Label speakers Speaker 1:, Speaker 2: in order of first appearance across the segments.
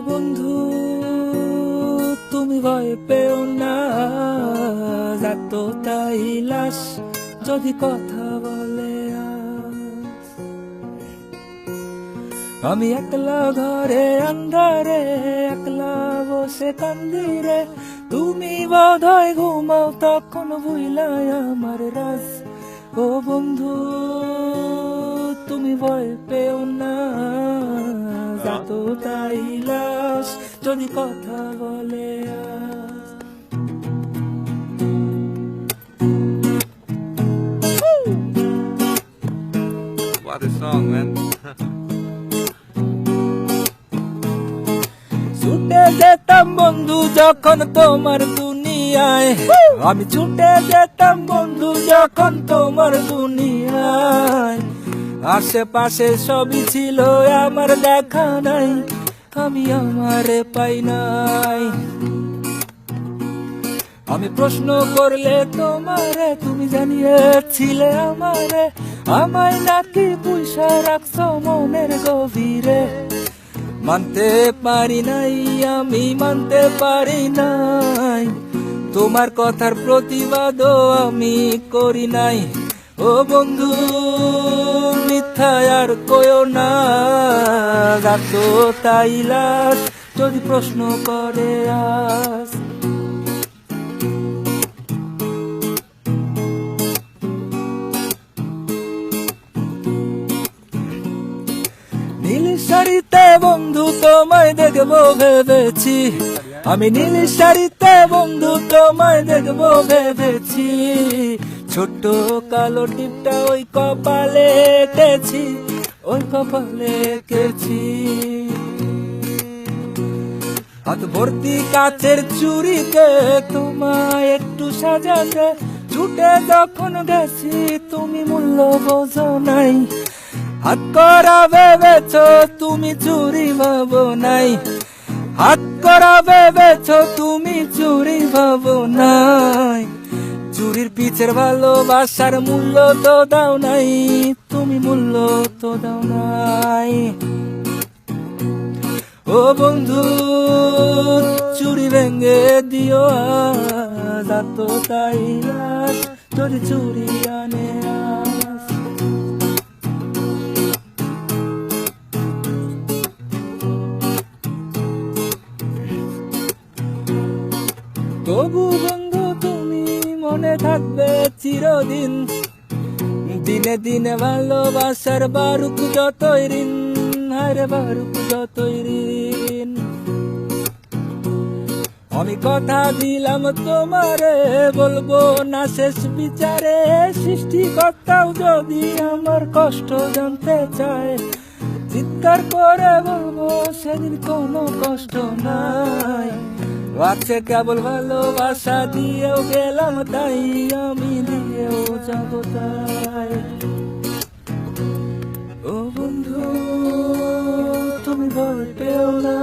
Speaker 1: বন্ধু, তুমি ভয় পেও না। যাত তাই লাশ যদি কথা বলে আমি একলা ঘরে আন্ধারে একলা বসে কান্দিরে। তুমি বোধহয় ঘুমাও তখন ভুইলাই আমার রাজ। ও বন্ধু, তুমি ভয় পেও না। যাত তাই যদি কথা বলে
Speaker 2: What a song, man.
Speaker 1: ছুটে যেতাম বন্ধু যখন তোমার দুনিয়ায়। আমি ছুটে যেতাম বন্ধু যখন তোমার দুনিয়ায়। আশেপাশে সবই ছিল আমার দেখা নাই। আমি আমারে পাই নাই। আমি প্রশ্ন করলে তোমারে, তুমি জানিয়েছিলে আমারে, আমায় নাকি পয়সা রাখছো মনের গভীরে। মানতে পারি নাই, আমি মানতে পারি নাই। তোমার কথার প্রতিবাদও আমি করি নাই। ও বন্ধু, মিথ্যা আর কয়ো না। লাশ, যদি প্রশ্ন করে নীল শাড়িতে বন্ধু তোমায় দেখব ভেবেছি। আমি নীল শাড়িতে বন্ধু তোমায় দেখব ভেবেছি। ছোট্ট কালো টিপটা ওই কপালে ওই কপালে এঁকেছি হাত ভর্তি কাচের চুরিতে তোমায় একটু সাজাতে, ছুটে যখন গেছি তুমি মূল্য বোঝো নাই। হাত করা ভেবেছ তুমি চুরি ভাবো নাই। হাত করা ভেবেছ তুমি চুরি ভাবো নাই। চুরির পিছের ভালোবাসার মূল্য তো দাও নাই। মূল্য তো দাও নাই। ও বন্ধু, চুরি ভেঙে দিও আজ তাই তোর চুরি আনে তবু বন্ধু, তুমি মনে থাকবে চিরদিন। দিনে দিনে ভালোবাসার বারুক যতই ঋণ হারে বারুক যতই ঋণ। আমি কথা দিলাম তোমারে, বলব না শেষ বিচারে, সৃষ্টিকর্তাও যদি আমার কষ্ট জানতে চায়, চিৎকার করে বলব সেদিন কোনো কষ্ট নাই। আছে কেবল ভালোবাসা দিয়েও গেলাম, তাই আমি দিয়েও যাব তাই। ও বন্ধু, তুমি ভয় না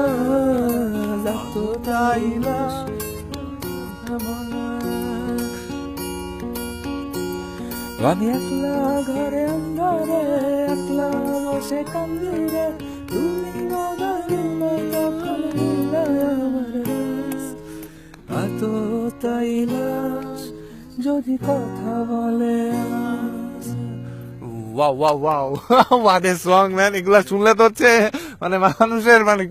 Speaker 1: যাতো তাই লাশ আমি একলা ঘরে, অন্ধরে, একলা বসে কান্দিরে, তুমি যদি কথা বলে।
Speaker 2: Wow wow wow what a song man এগুলা শুনলে তো হচ্ছে মানে মানুষের মানে